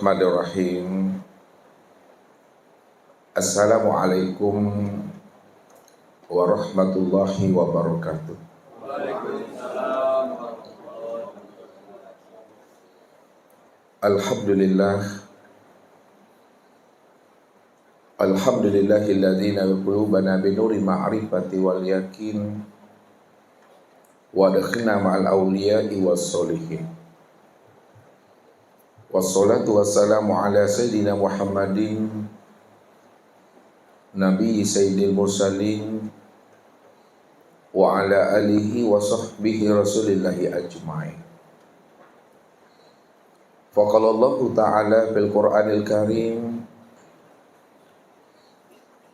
Bismillahirrahmanirrahim. Assalamualaikum warahmatullahi wabarakatuh. Alhamdulillah. Alhamdulillahilladzi qulubana binuri ma'rifati wal yakin wa ma'al awliya'i was solihin Wassalatu wassalamu ala sayyidina Muhammadin Nabi Sayyidil Mursalin wa ala alihi wa sahbihi rasulillahi ajma'in. Fil Qur'anil Karim.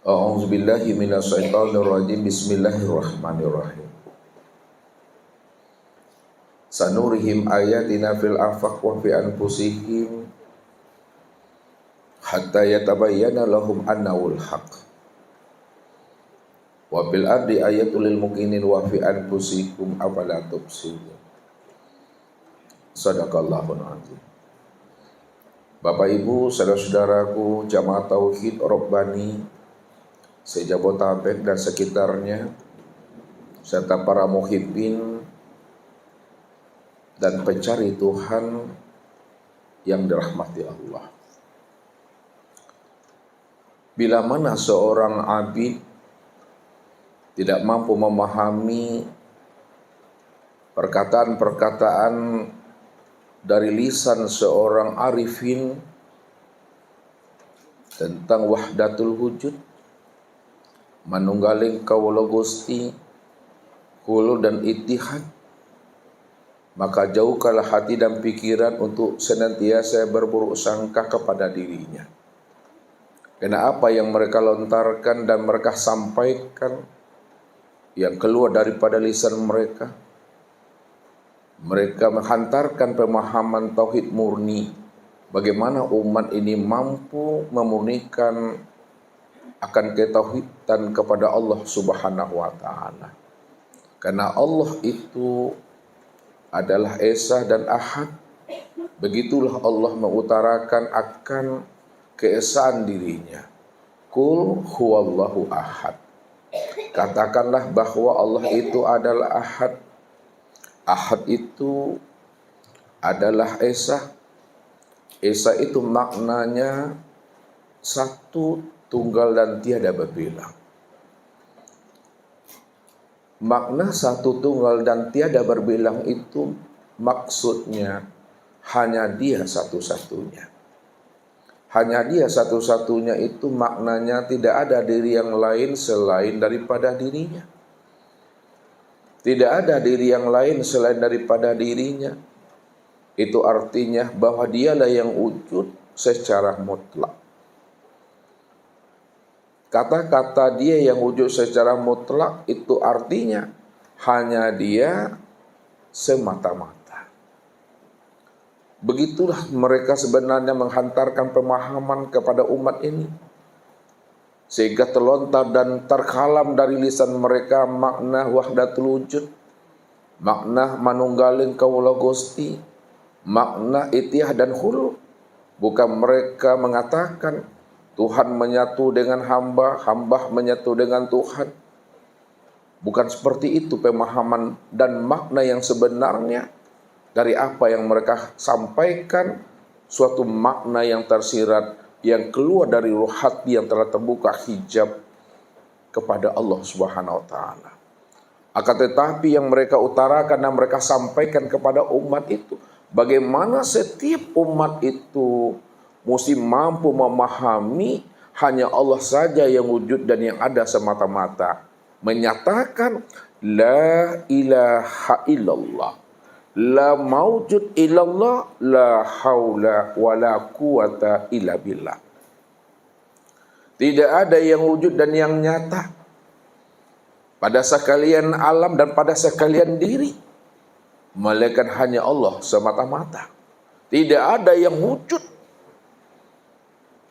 A'udzu billahi minasy syaithanir rajim Bismillahirrahmanirrahim Sanurihim ayatina fil afaq wa fi anfusihim hatta yatabayyana lahum annahul haq. Wa bil ardi ayatul lil mukminin wa fi anfusikum afala tubsirun. Sadaqallahul azim. Bapak Ibu, saudara-saudaraku, jamaah tauhid Robbani sejabotabek dan sekitarnya serta para muhibbin dan pencari Tuhan yang dirahmati Allah. Bila mana seorang abid tidak mampu memahami perkataan-perkataan dari lisan seorang arifin tentang wahdatul wujud manunggaling kawula Gusti hulu dan itihad maka jauhkanlah hati dan pikiran untuk senantiasa berburuk sangka kepada dirinya karena apa yang mereka lontarkan dan mereka sampaikan yang keluar daripada lisan mereka mereka menghantarkan pemahaman tauhid murni bagaimana umat ini mampu memurnikan akan ketauhidan kepada Allah Subhanahu wa taala. Karena Allah itu adalah Esa dan Ahad. Begitulah Allah mengutarakan akan keesaan dirinya. Kul huwallahu ahad. Katakanlah bahwa Allah itu adalah Ahad Ahad itu adalah Esa. Esa itu maknanya satu, tunggal dan tiada berbilang. Makna satu tunggal dan tiada berbilang itu maksudnya hanya dia satu-satunya. Hanya dia satu-satunya itu maknanya tidak ada diri yang lain selain daripada dirinya. Tidak ada diri yang lain selain daripada dirinya. Itu artinya bahwa dialah yang wujud secara mutlak. Kata-kata dia yang wujud secara mutlak itu artinya hanya dia semata-mata. Begitulah mereka sebenarnya menghantarkan pemahaman kepada umat ini sehingga terlontar dan terkalam dari lisan mereka makna wahdatul wujud makna manunggaling kaula Gusti makna itiyah dan hulu bukan mereka mengatakan Tuhan menyatu dengan hamba hamba menyatu dengan Tuhan bukan seperti itu pemahaman dan makna yang sebenarnya dari apa yang mereka sampaikan suatu makna yang tersirat yang keluar dari ruh hati yang telah terbuka hijab kepada Allah Subhanahu wa taala. Akan tetapi yang mereka utarakan dan mereka sampaikan kepada umat itu bagaimana setiap umat itu mesti mampu memahami hanya Allah saja yang wujud dan yang ada semata-mata menyatakan la ilaha illallah la maujud illallah la haula wala quwata illa billah. Tidak ada yang wujud dan yang nyata pada sekalian alam dan pada sekalian diri. Melainkan hanya Allah semata-mata. Tidak ada yang wujud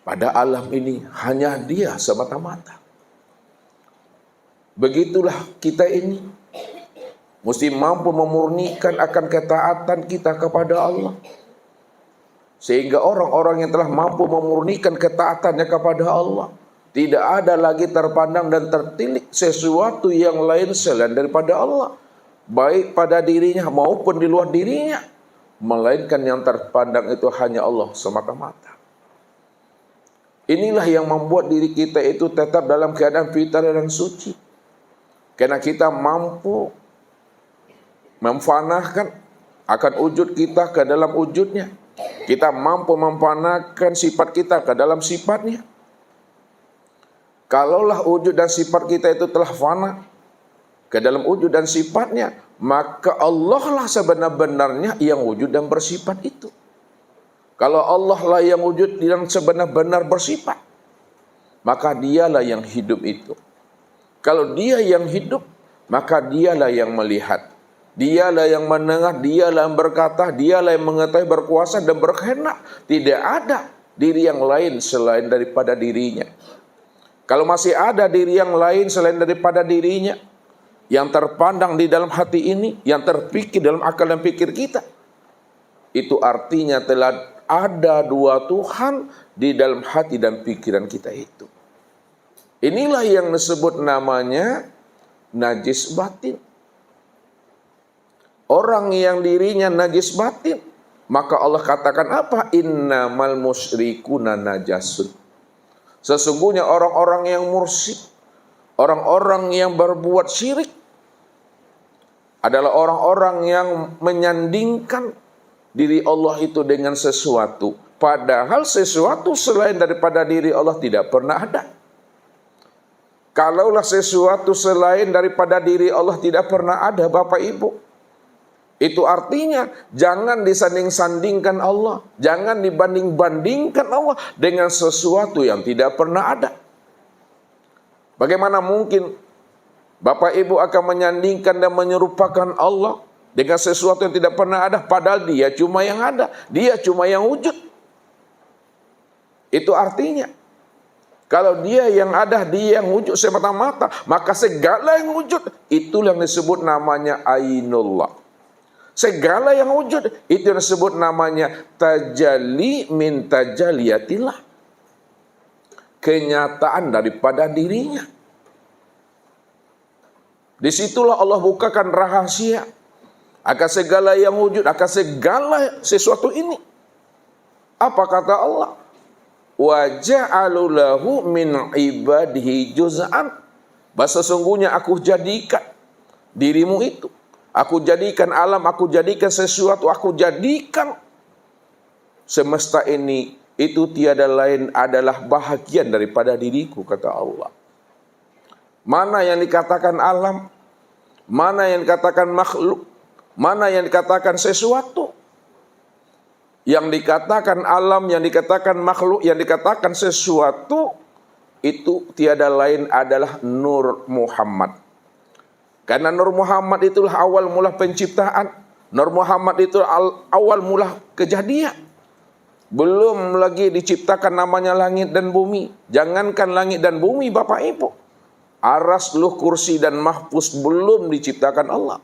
pada alam ini hanya dia semata-mata. Begitulah kita ini mesti mampu memurnikan akan ketaatan kita kepada Allah. Sehingga orang-orang yang telah mampu memurnikan ketaatannya kepada Allah. Tidak ada lagi terpandang dan tertilik sesuatu yang lain selain daripada Allah. Baik pada dirinya maupun di luar dirinya. Melainkan yang terpandang itu hanya Allah semata-mata. Inilah yang membuat diri kita itu tetap dalam keadaan fitrah dan suci. Karena kita mampu memfanahkan akan wujud kita ke dalam wujudnya. Kita mampu memfanahkan sifat kita ke dalam sifatnya. Kalaulah wujud dan sifat kita itu telah fana ke dalam wujud dan sifatnya, maka Allah lah sebenar-benarnya yang wujud dan bersifat itu. Kalau Allah lah yang wujud yang sebenar-benar bersifat, maka dialah yang hidup itu. Kalau dia yang hidup, maka dialah yang melihat. Dialah yang menengah, dialah yang berkata, dialah yang mengetahui berkuasa dan berkehendak. Tidak ada diri yang lain selain daripada dirinya. Kalau masih ada diri yang lain selain daripada dirinya, yang terpandang di dalam hati ini, yang terpikir dalam akal dan pikir kita, itu artinya telah ada dua Tuhan di dalam hati dan pikiran kita itu. Inilah yang disebut namanya najis batin. Orang yang dirinya najis batin, maka Allah katakan apa? Innamal musyrikuna najasun. Sesungguhnya orang-orang yang mursyid, orang-orang yang berbuat syirik adalah orang-orang yang menyandingkan diri Allah itu dengan sesuatu. Padahal sesuatu selain daripada diri Allah tidak pernah ada. Kalaulah sesuatu selain daripada diri Allah tidak pernah ada Bapak Ibu. Itu artinya jangan disanding-sandingkan Allah. Jangan dibanding-bandingkan Allah dengan sesuatu yang tidak pernah ada. Bagaimana mungkin Bapak Ibu akan menyandingkan dan menyerupakan Allah dengan sesuatu yang tidak pernah ada padahal dia cuma yang ada dia cuma yang wujud. Itu artinya. Kalau dia yang ada dia yang wujud semata-mata maka segala yang wujud itu yang disebut namanya ainullah. Segala yang wujud itu yang disebut namanya tajalli min tajaliyatillah. Kenyataan daripada dirinya. Di situlah Allah bukakan rahasia akan segala yang wujud, akan segala sesuatu ini. Apa kata Allah? Wa ja'alulahu min ibadihi juz'an. Bahasa sesungguhnya aku jadikan dirimu itu. Aku jadikan alam, aku jadikan sesuatu, aku jadikan semesta ini itu tiada lain adalah bahagian daripada diriku kata Allah. Mana yang dikatakan alam, mana yang dikatakan makhluk, Mana yang dikatakan sesuatu? Yang dikatakan alam, yang dikatakan makhluk, yang dikatakan sesuatu itu tiada lain adalah Nur Muhammad. Karena Nur Muhammad itulah awal mula penciptaan. Nur Muhammad itu awal mula kejadian. Belum lagi diciptakan namanya langit dan bumi. Jangankan langit dan bumi Bapak Ibu. Aras, luh, kursi dan mahfuz belum diciptakan Allah.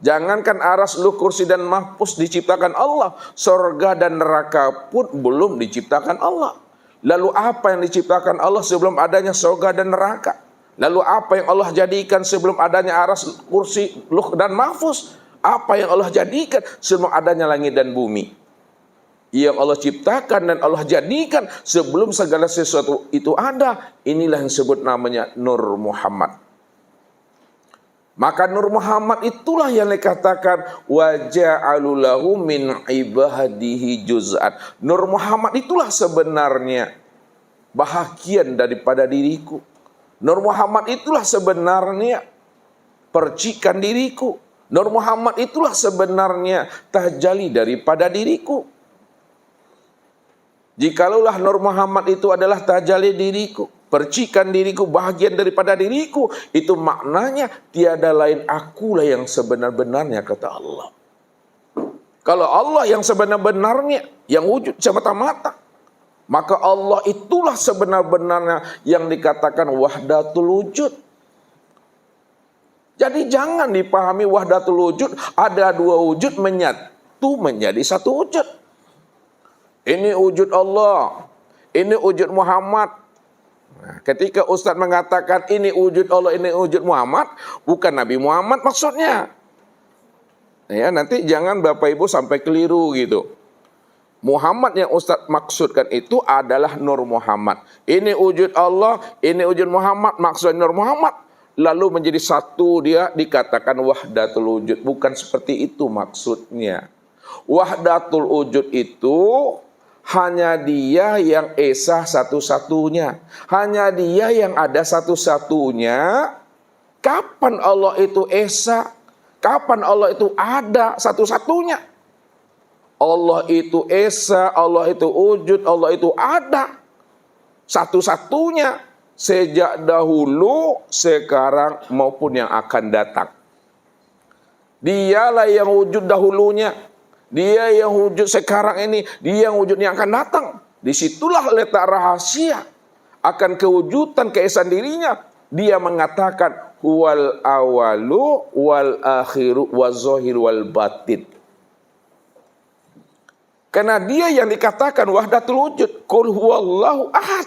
Jangankan aras lu kursi dan mahpus diciptakan Allah. Sorga dan neraka pun belum diciptakan Allah. Lalu apa yang diciptakan Allah sebelum adanya sorga dan neraka? Lalu apa yang Allah jadikan sebelum adanya aras, kursi, luh dan mahfuz? Apa yang Allah jadikan sebelum adanya langit dan bumi? Yang Allah ciptakan dan Allah jadikan sebelum segala sesuatu itu ada. Inilah yang disebut namanya Nur Muhammad. Maka Nur Muhammad itulah yang dikatakan wajah alulahu min ibadihi juz'at. Nur Muhammad itulah sebenarnya bahagian daripada diriku. Nur Muhammad itulah sebenarnya percikan diriku. Nur Muhammad itulah sebenarnya tahjali daripada diriku. Jikalau Nur Muhammad itu adalah tahjali diriku, percikan diriku, bahagian daripada diriku. Itu maknanya tiada lain akulah yang sebenar-benarnya kata Allah. Kalau Allah yang sebenar-benarnya, yang wujud semata-mata, maka Allah itulah sebenar-benarnya yang dikatakan wahdatul wujud. Jadi jangan dipahami wahdatul wujud ada dua wujud menyatu menjadi satu wujud. Ini wujud Allah. Ini wujud Muhammad. Nah, ketika Ustadz mengatakan ini wujud Allah, ini wujud Muhammad, bukan Nabi Muhammad maksudnya. Ya, nanti jangan Bapak Ibu sampai keliru gitu. Muhammad yang Ustadz maksudkan itu adalah Nur Muhammad. Ini wujud Allah, ini wujud Muhammad, maksudnya Nur Muhammad. Lalu menjadi satu dia dikatakan wahdatul wujud. Bukan seperti itu maksudnya. Wahdatul wujud itu hanya dia yang esa satu-satunya. Hanya dia yang ada satu-satunya. Kapan Allah itu esa? Kapan Allah itu ada satu-satunya? Allah itu Esa, Allah itu wujud, Allah itu ada. Satu-satunya sejak dahulu, sekarang maupun yang akan datang. Dialah yang wujud dahulunya. Dia yang wujud sekarang ini. Dia yang wujud yang akan datang. Di situlah letak rahasia akan kewujudan keesan dirinya. Dia mengatakan wal awalu wal akhiru wal wal batin. Karena dia yang dikatakan wahdatul wujud. Kul huwallahu ahad.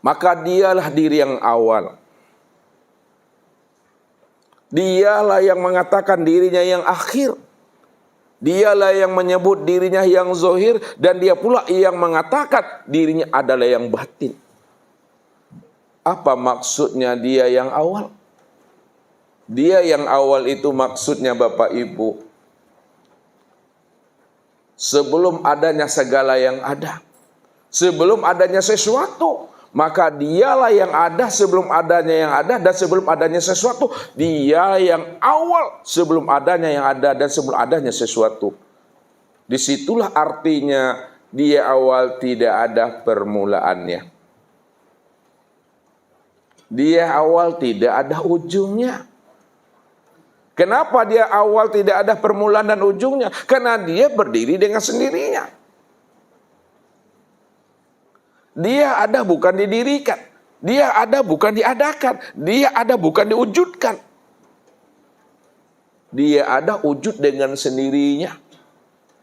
Maka dialah diri yang awal. Dialah yang mengatakan dirinya yang akhir. Dialah yang menyebut dirinya yang zohir. Dan dia pula yang mengatakan dirinya adalah yang batin. Apa maksudnya dia yang awal? Dia yang awal itu maksudnya Bapak Ibu sebelum adanya segala yang ada. Sebelum adanya sesuatu, maka dialah yang ada sebelum adanya yang ada dan sebelum adanya sesuatu, dia yang awal sebelum adanya yang ada dan sebelum adanya sesuatu. Di situlah artinya dia awal tidak ada permulaannya. Dia awal tidak ada ujungnya. Kenapa dia awal tidak ada permulaan dan ujungnya? Karena dia berdiri dengan sendirinya. Dia ada bukan didirikan. Dia ada bukan diadakan. Dia ada bukan diwujudkan. Dia ada wujud dengan sendirinya.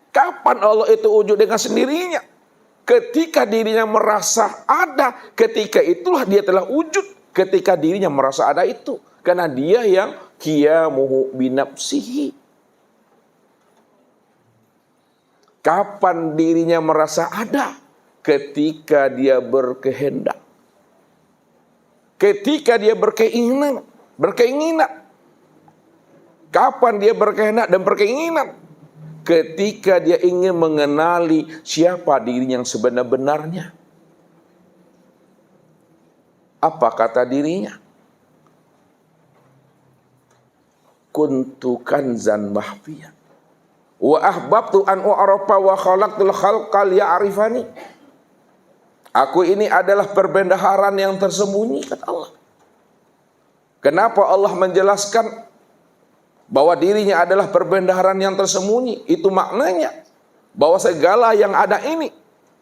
Kapan Allah itu wujud dengan sendirinya? Ketika dirinya merasa ada, ketika itulah dia telah wujud. Ketika dirinya merasa ada itu. Karena dia yang qiyamuhu binafsihi. Kapan dirinya merasa ada? Ketika dia berkehendak. Ketika dia berkeinginan, berkeinginan. Kapan dia berkehendak dan berkeinginan? Ketika dia ingin mengenali siapa dirinya yang sebenar-benarnya. Apa kata dirinya? kuntu kanzan mahfiyan wa ahbabtu an u'rafa wa khalaqtul khalqa liya'rifani aku ini adalah perbendaharaan yang tersembunyi kata Allah. Kenapa Allah menjelaskan bahwa dirinya adalah perbendaharaan yang tersembunyi? Itu maknanya bahwa segala yang ada ini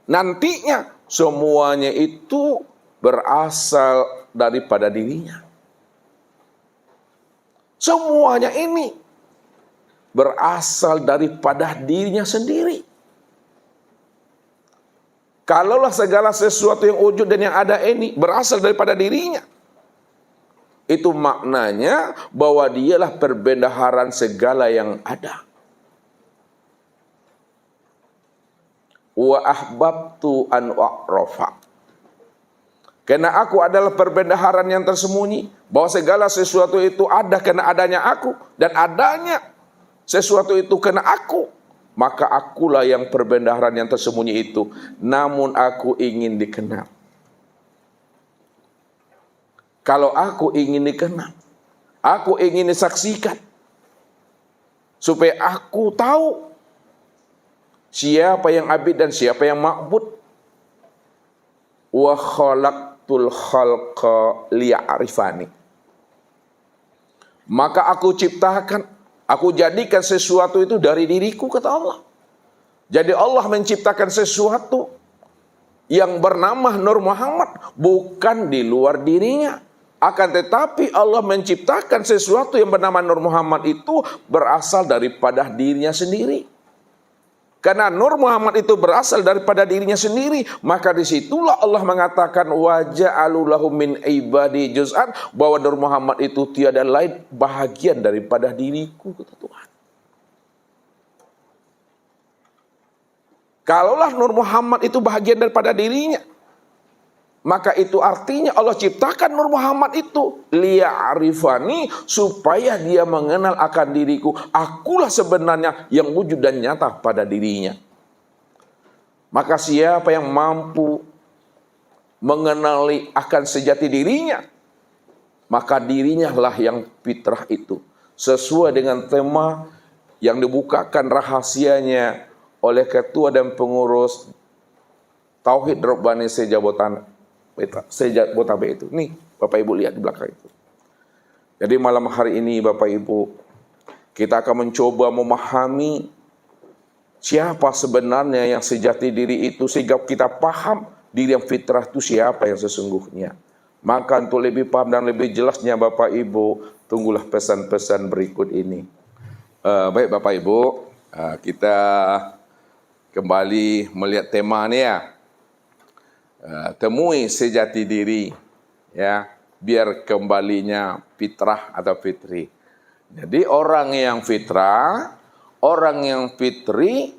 nantinya semuanya itu berasal daripada dirinya. Semuanya ini berasal daripada dirinya sendiri. Kalaulah segala sesuatu yang wujud dan yang ada ini berasal daripada dirinya. Itu maknanya bahwa dialah perbendaharaan segala yang ada. Wa ahbabtu an wa'rafa. Karena aku adalah perbendaharaan yang tersembunyi. Bahwa segala sesuatu itu ada karena adanya aku. Dan adanya sesuatu itu karena aku. Maka akulah yang perbendaharaan yang tersembunyi itu. Namun aku ingin dikenal. Kalau aku ingin dikenal. Aku ingin disaksikan. Supaya aku tahu. Siapa yang abid dan siapa yang makbud. Wa khalaq khalaqtul khalqa liya'rifani. Maka aku ciptakan, aku jadikan sesuatu itu dari diriku kata Allah. Jadi Allah menciptakan sesuatu yang bernama Nur Muhammad bukan di luar dirinya. Akan tetapi Allah menciptakan sesuatu yang bernama Nur Muhammad itu berasal daripada dirinya sendiri. Karena Nur Muhammad itu berasal daripada dirinya sendiri, maka di situlah Allah mengatakan wajah alulahu min ibadi juz'an bahwa Nur Muhammad itu tiada lain bahagian daripada diriku kata Tuhan. Kalaulah Nur Muhammad itu bahagian daripada dirinya, maka itu artinya Allah ciptakan Nur Muhammad itu arifani supaya dia mengenal akan diriku. Akulah sebenarnya yang wujud dan nyata pada dirinya. Maka siapa yang mampu mengenali akan sejati dirinya, maka dirinya lah yang fitrah itu. Sesuai dengan tema yang dibukakan rahasianya oleh ketua dan pengurus Tauhid Rabbani Sejabotan Sejabotabe itu. Nih, Bapak Ibu lihat di belakang itu. Jadi malam hari ini Bapak Ibu, kita akan mencoba memahami siapa sebenarnya yang sejati diri itu sehingga kita paham diri yang fitrah itu siapa yang sesungguhnya. Maka untuk lebih paham dan lebih jelasnya Bapak Ibu, tunggulah pesan-pesan berikut ini. Uh, baik Bapak Ibu, uh, kita kembali melihat tema ini ya. Uh, temui sejati diri ya, biar kembalinya fitrah atau fitri. Jadi orang yang fitrah, orang yang fitri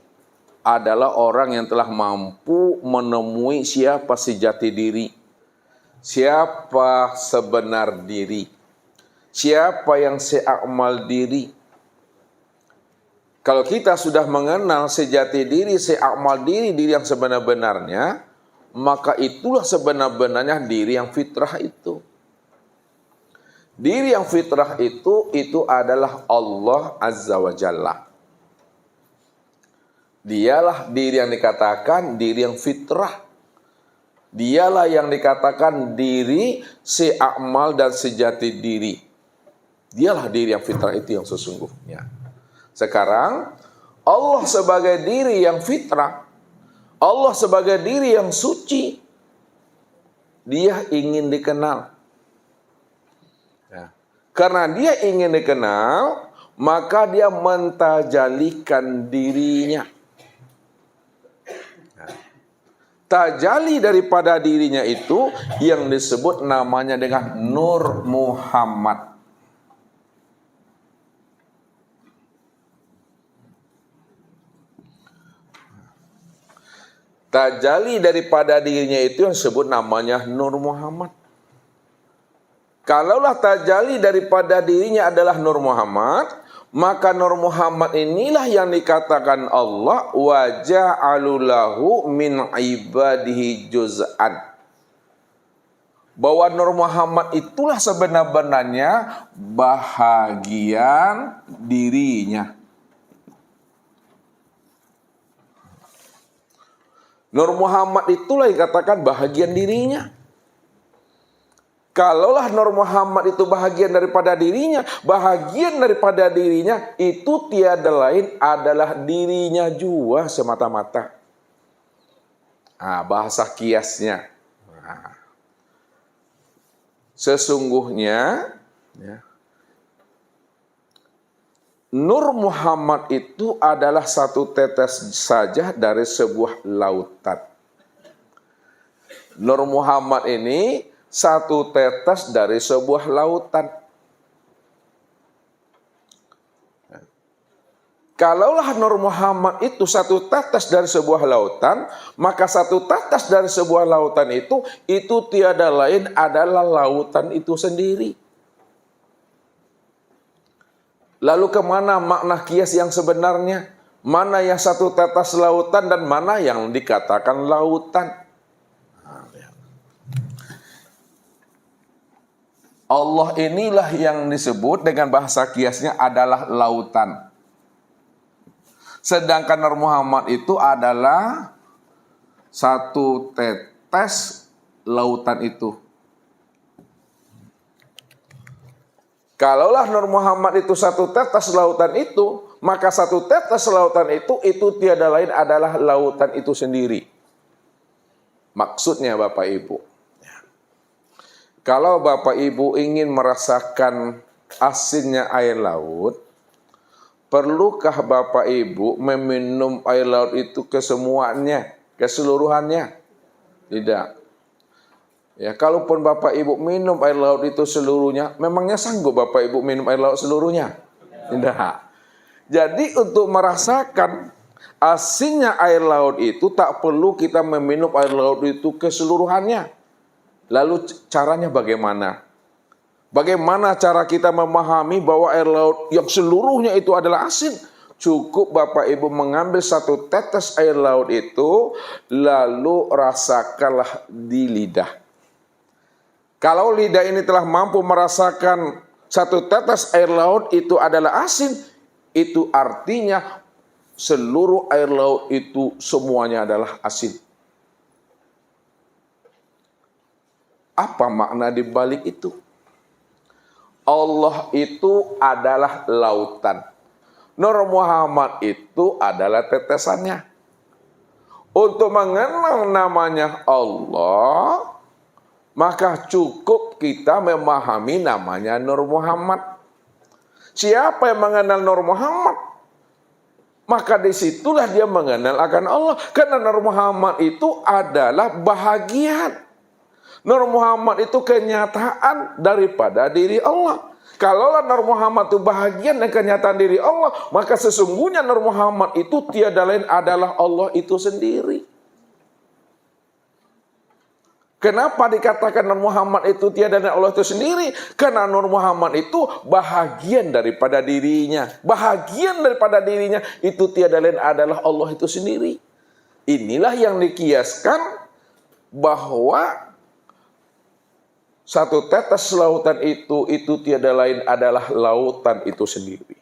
adalah orang yang telah mampu menemui siapa sejati diri. Siapa sebenar diri. Siapa yang seakmal diri kalau kita sudah mengenal sejati diri, seakmal diri, diri yang sebenar-benarnya, maka itulah sebenar-benarnya diri yang fitrah itu. Diri yang fitrah itu, itu adalah Allah Azza wa Jalla. Dialah diri yang dikatakan diri yang fitrah. Dialah yang dikatakan diri seakmal dan sejati diri. Dialah diri yang fitrah itu yang sesungguhnya. Sekarang Allah sebagai diri yang fitrah, Allah sebagai diri yang suci, dia ingin dikenal. Ya. Karena dia ingin dikenal, maka dia mentajalikan dirinya. Ya. Tajali daripada dirinya itu yang disebut namanya dengan Nur Muhammad. Tajali daripada dirinya itu yang disebut namanya Nur Muhammad. Kalaulah tajali daripada dirinya adalah Nur Muhammad, maka Nur Muhammad inilah yang dikatakan Allah wajah alulahu min ibadihi juz'an. Bahwa Nur Muhammad itulah sebenar-benarnya bahagian dirinya. Nur Muhammad itulah yang katakan bahagian dirinya. Kalaulah Nur Muhammad itu bahagian daripada dirinya, bahagian daripada dirinya itu tiada lain adalah dirinya jua semata-mata. Ah, bahasa kiasnya. Nah. Sesungguhnya, ya, Nur Muhammad itu adalah satu tetes saja dari sebuah lautan. Nur Muhammad ini satu tetes dari sebuah lautan. Kalaulah Nur Muhammad itu satu tetes dari sebuah lautan, maka satu tetes dari sebuah lautan itu, itu tiada lain adalah lautan itu sendiri. Lalu ke mana makna kias yang sebenarnya? Mana yang satu tetes lautan dan mana yang dikatakan lautan? Allah inilah yang disebut dengan bahasa kiasnya adalah lautan. Sedangkan Nur Muhammad itu adalah satu tetes lautan itu. Kalaulah Nur Muhammad itu satu tetes lautan itu, maka satu tetes lautan itu, itu tiada lain adalah lautan itu sendiri. Maksudnya Bapak Ibu. Kalau Bapak Ibu ingin merasakan asinnya air laut, Perlukah Bapak Ibu meminum air laut itu kesemuanya, keseluruhannya? Tidak. Ya, kalaupun Bapak Ibu minum air laut itu seluruhnya, memangnya sanggup Bapak Ibu minum air laut seluruhnya? Tidak. Jadi untuk merasakan asinnya air laut itu tak perlu kita meminum air laut itu keseluruhannya. Lalu caranya bagaimana? Bagaimana cara kita memahami bahwa air laut yang seluruhnya itu adalah asin? Cukup Bapak Ibu mengambil satu tetes air laut itu, lalu rasakanlah di lidah. Kalau lidah ini telah mampu merasakan satu tetes air laut itu adalah asin, itu artinya seluruh air laut itu semuanya adalah asin. Apa makna di balik itu? Allah itu adalah lautan. Nur Muhammad itu adalah tetesannya. Untuk mengenal namanya Allah, maka cukup kita memahami namanya Nur Muhammad. Siapa yang mengenal Nur Muhammad? Maka di situlah dia mengenal akan Allah. Karena Nur Muhammad itu adalah bahagian. Nur Muhammad itu kenyataan daripada diri Allah. Kalau Nur Muhammad itu bahagian dan kenyataan diri Allah, maka sesungguhnya Nur Muhammad itu tiada lain adalah Allah itu sendiri. Kenapa dikatakan Nur Muhammad itu tiada dan Allah itu sendiri? Karena Nur Muhammad itu bahagian daripada dirinya. Bahagian daripada dirinya itu tiada lain adalah Allah itu sendiri. Inilah yang dikiaskan bahwa satu tetes lautan itu itu tiada lain adalah lautan itu sendiri.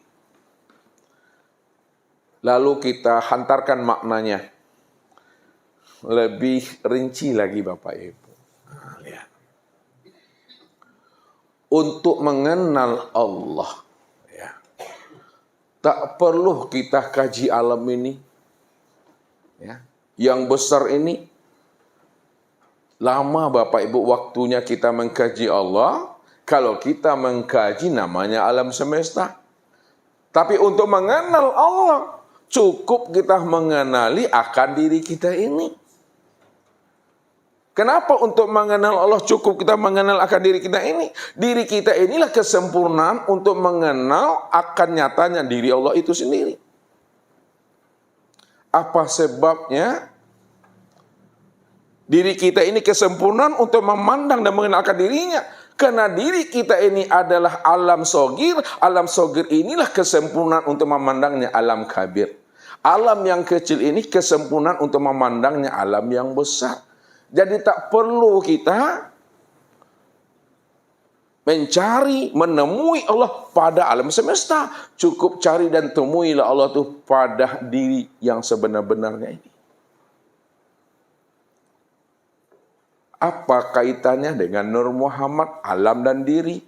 Lalu kita hantarkan maknanya lebih rinci lagi Bapak Ibu. Untuk mengenal Allah. Ya. Tak perlu kita kaji alam ini. Ya. Yang besar ini. Lama Bapak Ibu waktunya kita mengkaji Allah. Kalau kita mengkaji namanya alam semesta. Tapi untuk mengenal Allah. Cukup kita mengenali akan diri kita ini. Kenapa untuk mengenal Allah cukup kita mengenal akan diri kita ini? Diri kita inilah kesempurnaan untuk mengenal akan nyatanya diri Allah itu sendiri. Apa sebabnya? Diri kita ini kesempurnaan untuk memandang dan mengenalkan dirinya. Karena diri kita ini adalah alam sogir. Alam sogir inilah kesempurnaan untuk memandangnya alam kabir. Alam yang kecil ini kesempurnaan untuk memandangnya alam yang besar. Jadi tak perlu kita mencari, menemui Allah pada alam semesta. Cukup cari dan temuilah Allah itu pada diri yang sebenar-benarnya ini. Apa kaitannya dengan Nur Muhammad, alam dan diri?